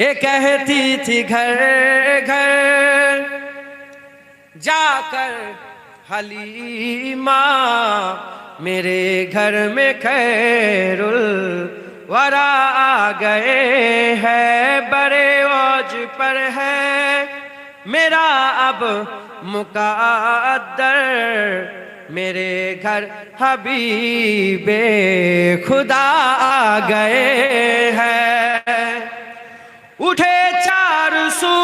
یہ کہتی تھی گھر گھر جا کر حلیمہ، میرے گھر میں خیر الورا آ گئے ہے بڑے اوج پر ہے میرا اب مقدر، میرے گھر حبیب خدا آ گئے ہیں۔ اٹھے چار سو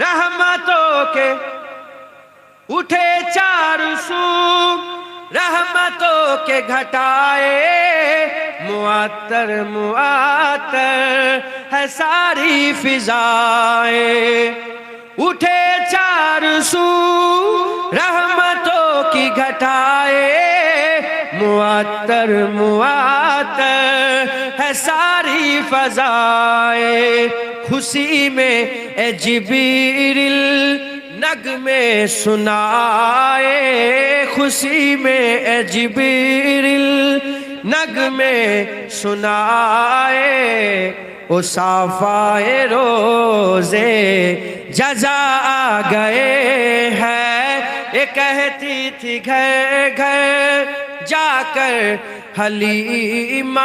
رحمتوں کے اٹھے چار سو رحمتوں کے گھٹائے معطر معطر ہے ساری فضائیں اٹھے چار سو رحمتوں کی گھٹائے معطر معطر ہے ساری فضائیں خوشی میں اے جبریل نغمے سنائے۔ خوشی میں اے جبریل نغمے سنائے۔ او صافائے روزے جزا آ گئے ہیں۔ یہ کہتی تھی گھر گھر جا کر حلیمہ،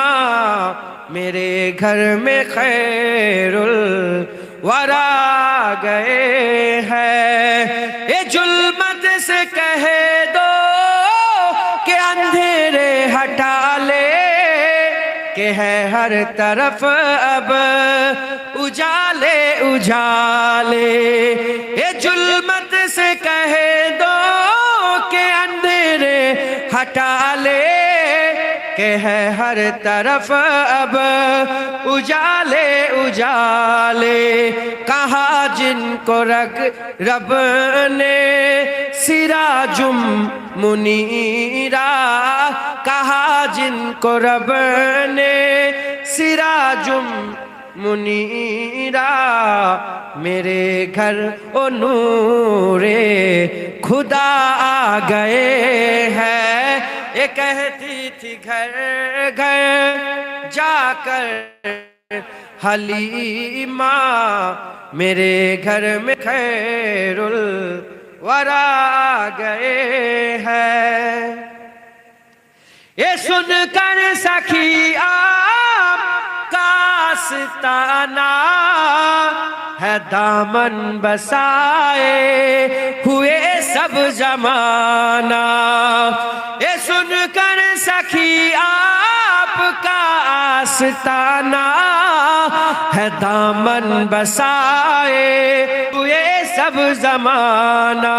میرے گھر میں خیر الورا گئے ہیں۔ یہ ظلمت سے کہہ دو کہ اندھیرے ہٹا لے، کہ ہے ہر طرف اب اجالے اجالے۔ یہ ظلمت سے کہہ دو ہٹا لے کہ ہے ہر طرف اب اجالے اجالے۔ کہا جن کو رگ، رب نے۔ سراجم منیرا۔ کہا جن کو رب نے۔ سراجم منیرا۔ میرے گھر او نور خدا آ گئے ہیں۔ یہ کہتی تھی گھر گھر جا کر، حلیمہ میرے گھر میں خیر الورا گئے ہیں۔ یہ سن کر سخی آپ کا آستانہ ہے، دامن بسائے ہوئے سب زمانہ۔ آپ کا آستانہ ہے دامن بسائے ہوئے سب زمانہ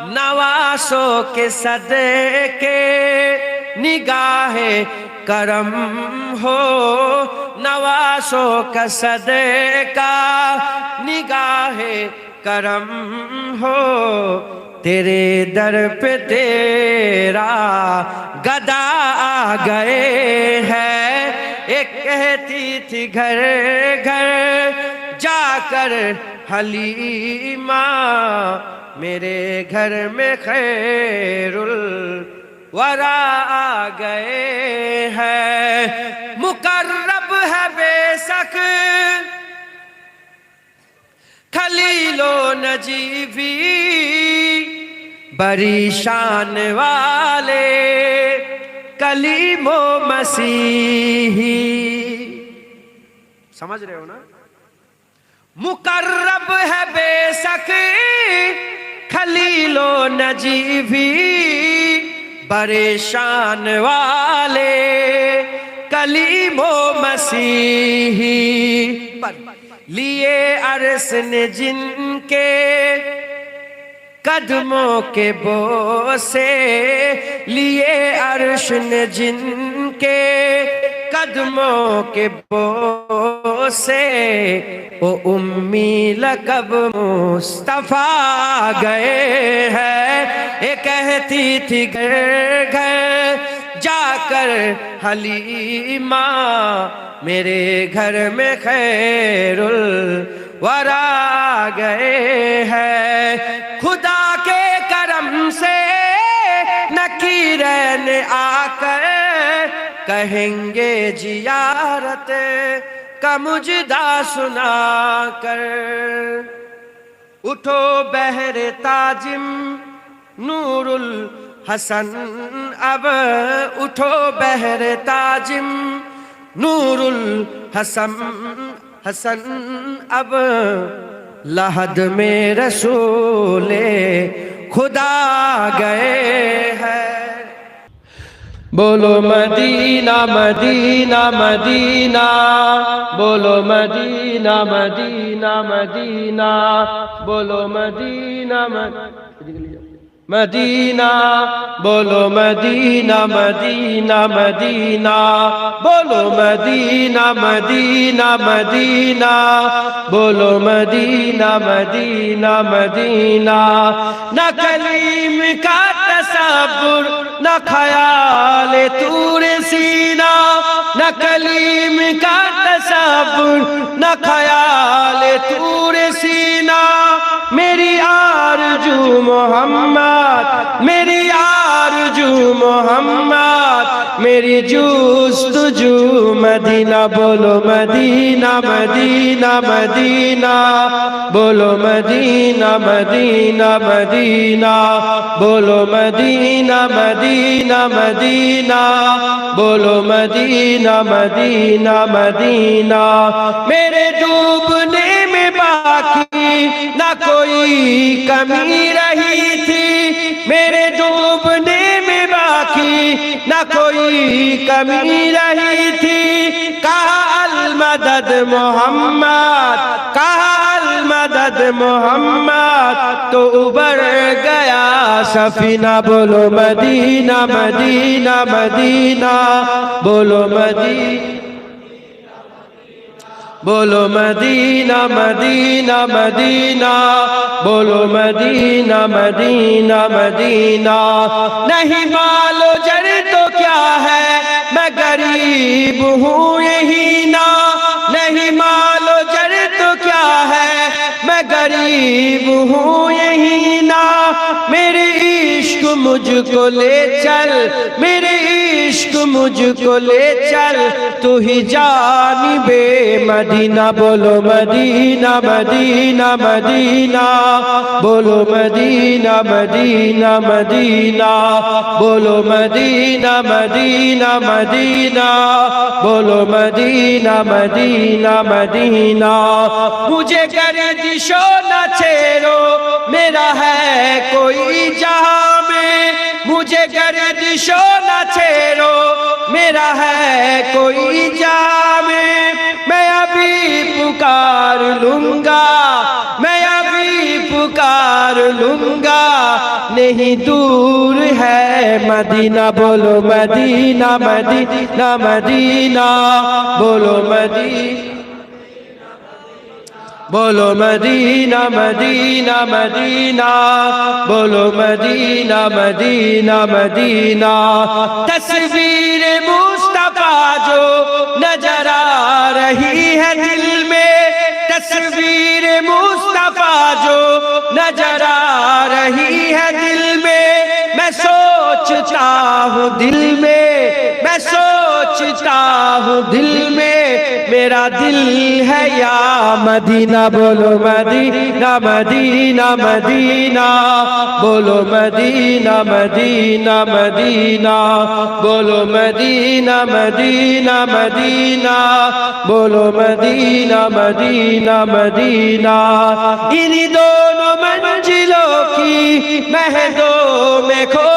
نواسوں کے صدقے، نگاہ کرم ہو۔ نواسوں کا صدقہ، نگاہ کرم ہو۔ تیرے در پہ تیرا گدا آ گئے ہیں۔ ایک کہتی تھی گھر گھر جا کر، حلیمہ، میرے گھر میں خیر الورا آ گئے ہیں۔ مقرب ہے بے شک۔ خلیل و نجیبی بری شان والے کلیم و مسیحی۔ سمجھ رہے ہو نا؟ مقرب ہے بے شک خلیل و نجیبی۔ بڑے شان والے کلیم و مسیحی۔ پر لیے عرص نے جن کے قدموں کے بو سے لیے عرش نے جن کے قدموں کے بو سے وہ امی لقب مصطفیٰ گئے ہیں۔ یہ کہتی تھی گھر گھر جا کر، حلیمہ، میرے گھر میں خیر الورا گئے ہیں۔ خدا کے کرم سے نکیرین آ کر کہیں گے جیارت کا مجدہ سنا کر۔ اٹھو بہر تاجم نور الحسن۔ اب اٹھو بہر تاجم نور الحسن۔ حسن اب لحد میں رسول خدا گئے ہیں۔ بولو مدینہ مدینہ مدینہ۔ بولو مدینہ مدینہ مدینہ۔ بولو مدینہ مدینہ بولو مدینہ مدینہ مدینہ بولو مدینہ مدینہ مدینہ بولو مدینہ مدینہ مدینہ نہ کلیم کا تصور نہ خیال تور سینہ نہ کلیم کا تصور نہ خیال تور سینہ میری آرجو محمد، میری آرجو محمد، میری جستجو مدینہ، بولو مدینہ مدینہ مدینہ، بولو مدینہ مدینہ مدینہ، بولو مدینہ مدینہ مدینہ، بولو مدینہ مدینہ مدینہ، میرے ڈوبنے میں باقی نہ کوئی کمی رہی تھی میرے ڈوبنے میں باقی نہ کوئی کمی رہی تھی کہا المدد محمد کہا المدد محمد تو ابر گیا سفینہ بولو مدینہ مدینہ مدینہ بولو مدینہ بولو مدینہ مدینہ مدینہ، بولو مدینہ مدینہ مدینہ۔ نہیں مالو جر تو کیا ہے؟ میں غریب ہوں یہی نا۔ نہیں مالو جر تو کیا ہے؟ میں غریب ہوں یہی نا۔ میرے عشق مجھ کو لے چل، میرے عشق مجھ کو لے چل، تو ہی جانی بے مدینہ۔ بولو مدینہ مدینہ مدینہ۔ بولو مدینہ مدینہ مدینہ۔ بولو مدینہ مدینہ مدینہ۔ بولو مدینہ مدینہ مدینہ۔ مجھے گردشو نہ چھیرو میرا ہے کوئی جہاں میں۔ مجھے گردشو نہ چھیرو میرا ہے کوئی جام۔ میں ابھی پکار لوں گا، میں ابھی پکار لوں گا۔ نہیں دور ہے مدینہ، بولو مدینہ مدینہ مدینہ۔ بولو مدینہ۔ بولو مدینہ مدینہ مدینہ، بولو مدینہ مدینہ مدینہ۔ تصویر مصطفیٰ جو نظر آ رہی ہے دل میں، تصویر مصطفیٰ جو نظر آ رہی ہے دل میں۔ میں سوچتا ہوں دل میں میں سوچتا ہوں دل میں، میرا دل ہے یا مدینہ؟ بولو مدینہ مدینہ مدینہ۔ بولو مدینہ مدینہ مدینہ۔ بولو مدینہ مدینہ مدینہ۔ بولو مدینہ مدینہ مدینہ۔ انہی دونوں منزلوں کی مہدوں میں کھو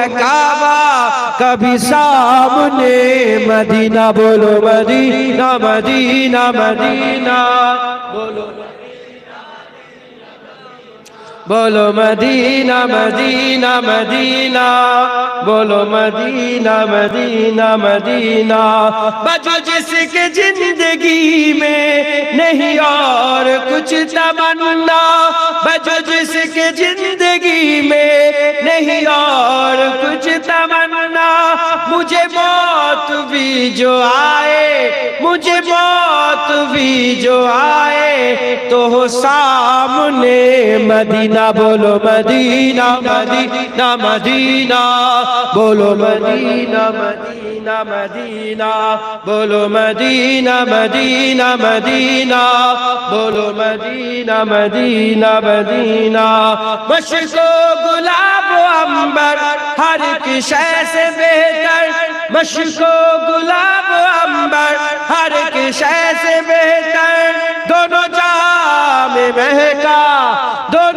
ہے کعبہ. کبھی سامنے مدینہ، بولو مدینہ مدینہ مدینہ. بولو بولو مدینہ مدینہ مدینہ. بولو مدینہ مدینہ مدینہ. بجو جس کے زندگی میں نہیں اور کچھ تمنا بجو جس کے زندگی میں نہیں اور کچھ تمنا مجھے موت بھی جو آئے مجھے موت بھی جو آئے تو ہو سامنے مدینہ بولو مدینہ مدینہ مدینہ بولو مدینہ مدینہ مدینہ بولو مدینہ مدینہ مدینہ بولو مدینہ مدینہ مدینہ مشک و گلاب و امبر ہر ایک گلاب امبر ہر ایک شے سے بہتر دونوں جام مہکا دونوں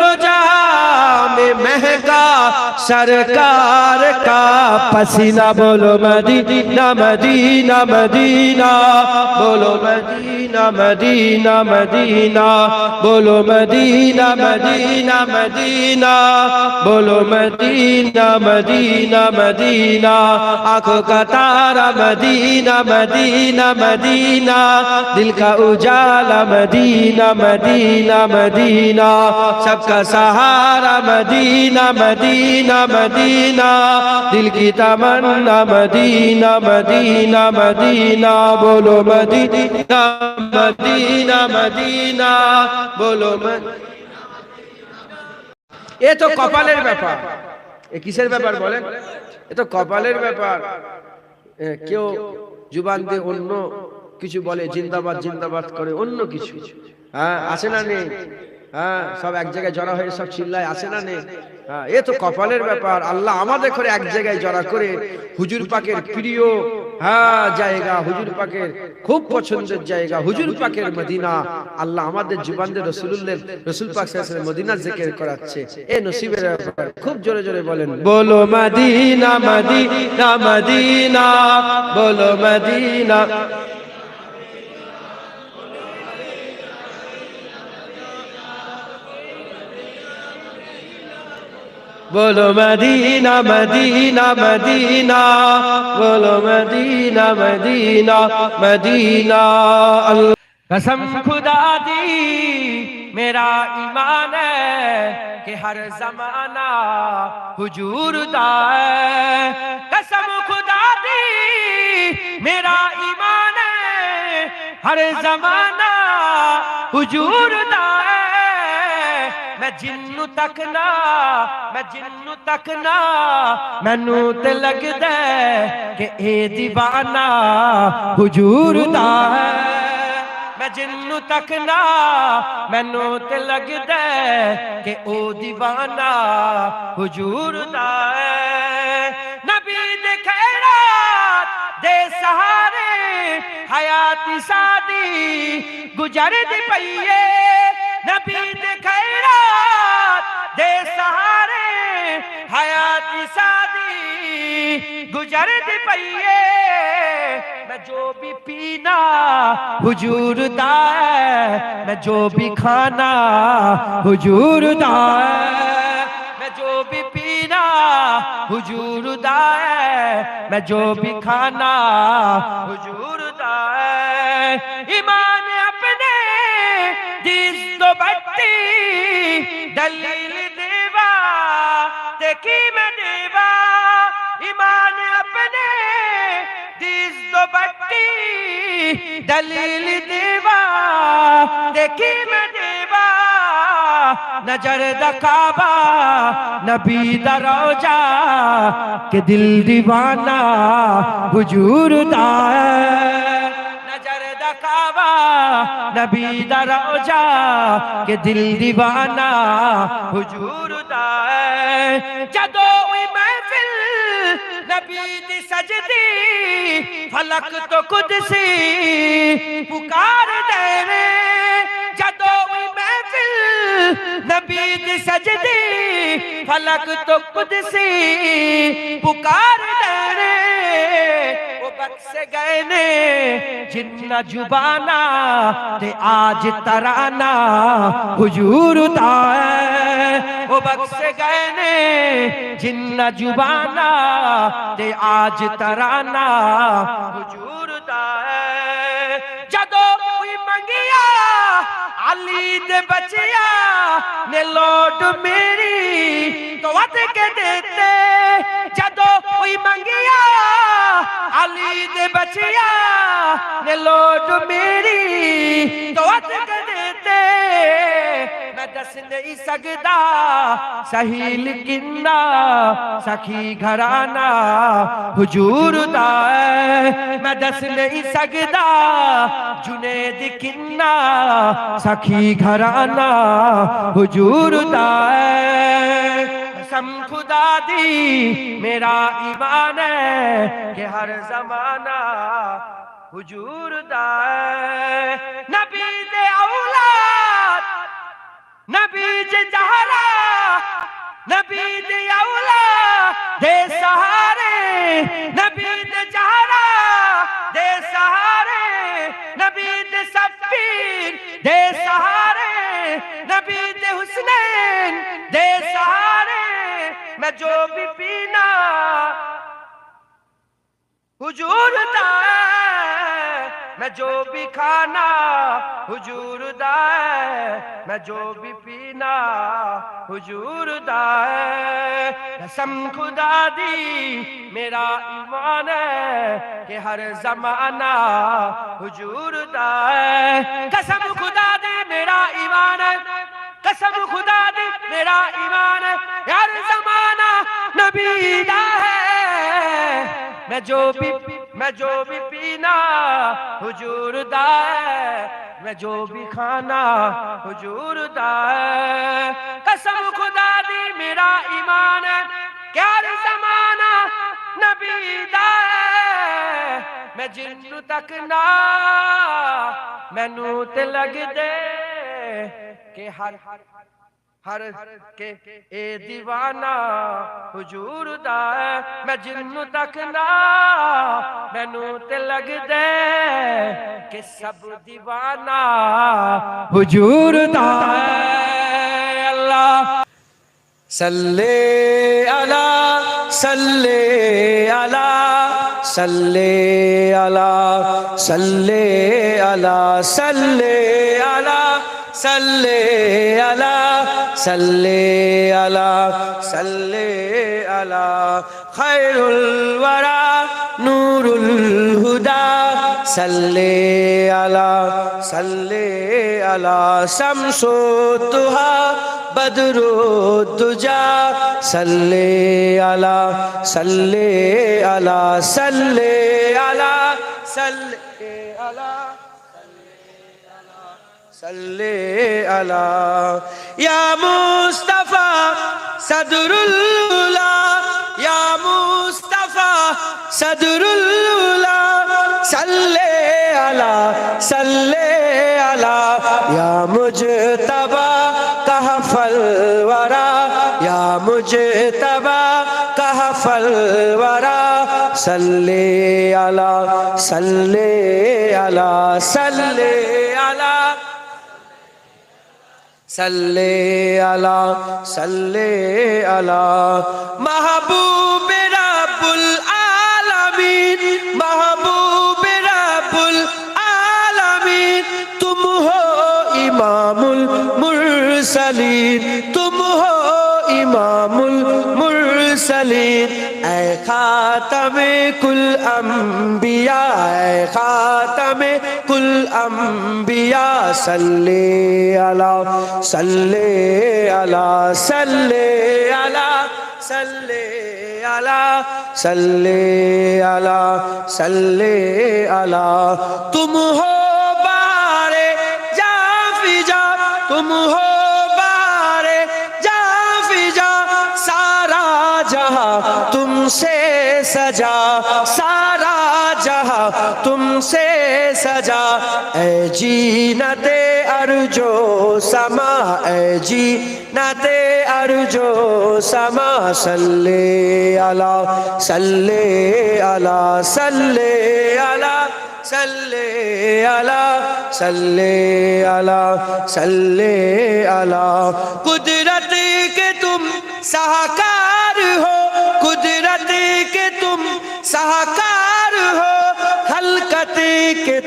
سرکار کا پسینہ بولو مدینہ مدینہ مدینہ بولو مدینہ مدینہ مدینہ بولو مدینہ مدینہ مدینہ بولو مدینہ مدینہ مدینہ آنکھوں کا تارا مدینہ مدینہ مدینہ دل کا اجالا مدینہ مدینہ مدینہ سب کا سہارا مدینہ مدینہ مدینہ دل کی تمنا مدینہ مدینہ مدینہ بولو مدینہ مدینہ مدینہ بولو مدینہ এ তো কপালের ব্যাপার এ কিসের ব্যাপার বলেন এ তো কপালের ব্যাপার এ, কেউ জুবান দিয়ে অন্য কিছু বলে জিন্দাবাদ জিন্দাবাদ করে অন্য কিছু হ্যাঁ আসে না নেই হ্যাঁ সব এক জায়গায় জড়া হয়ে সব চিল্লায় আসে না নেই হ্যাঁ এ তো কপালের ব্যাপার। আল্লাহ আমাদের করে এক জায়গায় জড়া করে হুজুর পাকের প্রিয় হ্যাঁ জায়গা হুজুর পাকের খুব পছন্দের জায়গা। হুজুর পাকের মদিনা। আল্লাহ আমাদের জুবানদের রসুল্লের রসুল পাক মদিনা জিকির করাচ্ছে। এ নসিবের ব্যাপার। খুব জোরে জোরে বলেন। বলো মদিনা মদিনা। মদিনা। বলো মদিনা। بولو مدینہ مدینہ مدینہ، بولو مدینہ مدینہ مدینہ، اللہ قسم خدا دی، میرا ایمان ہے کہ ہر زمانہ حجور دا ہے۔ قسم خدا دی، میرا ایمان ہے، ہر زمانہ حجور دا ہے۔ میں جنو تک نہ میں جنو تک نہ مینو تے لگدا ہے کہ اے دیوانہ حجور دا ہے میں جنو تک نہ مینو تے لگدا ہے کہ او دیوانہ حجور دا ہے نبی دے خیرات دے سہارے حیاتی سادی گزر دی پئیے نبی دے خیرات دے سہارے، حیاتی سادی گزر دی پئیے۔ میں جو بھی پینا حجور دا ہے، میں جو بھی کھانا حجور دا ہے۔ میں جو بھی پینا حجور دا ہے، میں جو بھی کھانا حجور دلیل دیوا، دیکھی میں دیوا، ایمان اپنے دیس تو بٹی، دلیل دیوا، دیکھی میں دیوا، نظر دا کعبہ، نبی دا روجہ، کہ دل دیوانہ حجور دا ہے۔ کعبہ، نبی دا روجہ کہ دل دیوانہ حجور دا ہے۔ جدو ہوئی محفل، نبی دی سجدی، فلک تو قدسی پکار دے رے جدو ہوئی محفل، نبی دی سجدی، فلک تو قدسی پکار دے رے بخش گئے نے، جن جبانا تے آج ترانا حجور دا ہے۔ وہ بخش گئے نے، جن جبانا تے آج ترانا حجور علی دے بچیا نے لوٹ میری تو وط کے دیتے جدو کوئی منگیا علی دے بچیا نے لوٹ میری تو ات دیتے میں دس نہیں سکتا سہیل کنہ سخی گھرانا حجور دا ہے۔ میں دس نہیں سکتا جنید کنہ سخی گھرانا حجور دا ہے۔ قسم خدا دی، میرا ایمان ہے کہ ہر زمانہ حجور دا ہے۔ نبی دے اولاد نبی جہرا نبی دے اولاد دے سہارے، نبی دے جہرا دے سہارے، نبی دے سفیر دے سہارے، نبی دے حسنین دے سہارے، میں جو بھی پینا حجور دا میں جو بھی کھانا حجور دا ہے میں جو بھی پینا حجور دا ہے قسم خدا دی، میرا ایمان ہے کہ ہر زمانہ حجور دا ہے قسم خدا دی، میرا ایمان ہے۔ قسم خدا دی، میرا ایمان ہے۔ ہر زمانہ نبی دا ہے میں جو بھی میں جو بھی پینا حجور دا ہے میں جو بھی کھانا حجور دا ہے قسم خدا دی، میرا ایمان ہے کہ ہر زمانہ نبی دا ہے میں جن تک نہ مینوں تے لگ دے کہ ہر ہر کے اے دیوانہ حجور دا میں جن تک نہ مینوں تے لگ دے کہ سب دیوانہ حجور دا اللہ صلی علی صلی علی صلی علی صلی علی صلی علی صلی علی صلی علی صلی علی خیر الورا نور الہدا صلی علی صلی علی شمس و تہا بدر و دجا صلی علی صلی علی صلی علی صلی صلی علی یا مصطفیٰ صدر اللہ یا مصطفیٰ صدر اللہ صلی علی صلی علی یا مجتبہ کہف الورا یا مجتبہ کہف الورا صلی علی صلی علی صلی علی সাল্লে আলা সাল্লে আলা। মাহবুবে রাব্বুল আলামিন, মাহবুবে রাব্বুল আলামিন। তুমি হো ইমামুল মুরসালিন, তুমি হো ইমামুল মুরসালিন। এ খাতামে কুল আম্বিয়া, এ খাতামে کل انبیاء صلی علی صلی علی صلی علی صلی علی صلی علی صلی علی تم ہو بارے جا تم ہو بارے جا سارا جہاں تم سے سجا، سارا جہاں تم سے সাজা। এজি নাতে আরজো সামা এজি নাতে আরজো সামা, সাল্লে আলা সাল্লে আলা সাল্লে আলা সাল্লে আলা সাল্লে আলা সাল্লে আলা। কুদরত কে তুম সাহাকা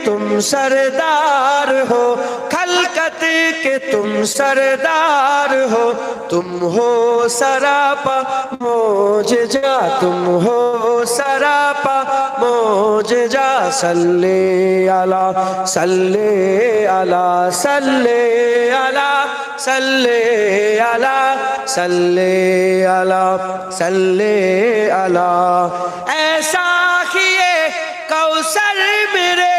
قدرت کے تم سہکار ہو حلقت کے تم سردار ہو خلقت کے تم سردار ہو تم ہو سراپا موججا تم ہو سراپا موججا صلی اللہ صلی اللہ صلی اللہ صلی اللہ کوثر میرے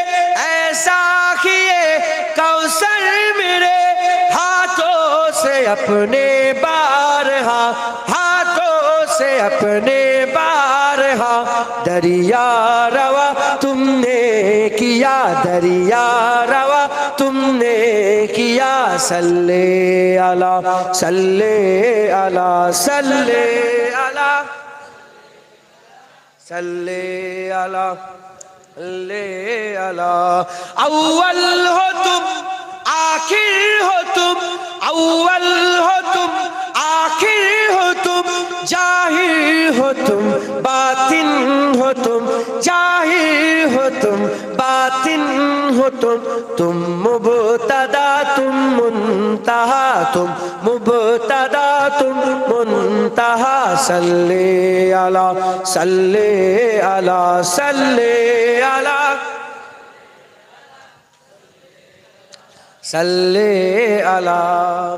ایسا کیے کوثر میرے، ہاتھوں سے اپنے بارہا، ہاتھوں سے اپنے بارہا، دریا روا تم نے کیا، دریا روا تم نے کیا، صلی اللہ صلی اللہ صلی اللہ صلی اللہ۔ صلی اللہ اول ہو تم آخر ہو تم اول ہو تم آخر ہو تم جاہر ہو تم باطن ہو تم جاہر ہو تم باطن ہو تم تم مبتدا تم منتہا تم مبتدا تم منتہا صلی اللہ صلی اللہ صلی اللہ صلی اللہ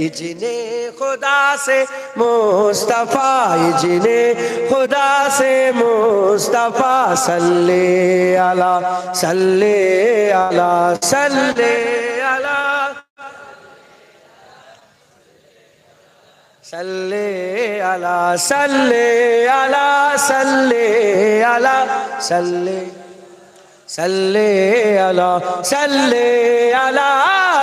بخشش کرائیں گے تیری اجن خدا سے مصطفیٰ اجن خدا سے مصطفیٰ صلی اللہ صلی اللہ صلی اللہ صلی اللہ صلی اللہ صلی اللہ صلی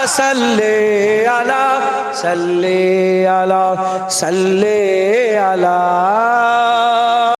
صلی اللہ صلی اللہ صلی اللہ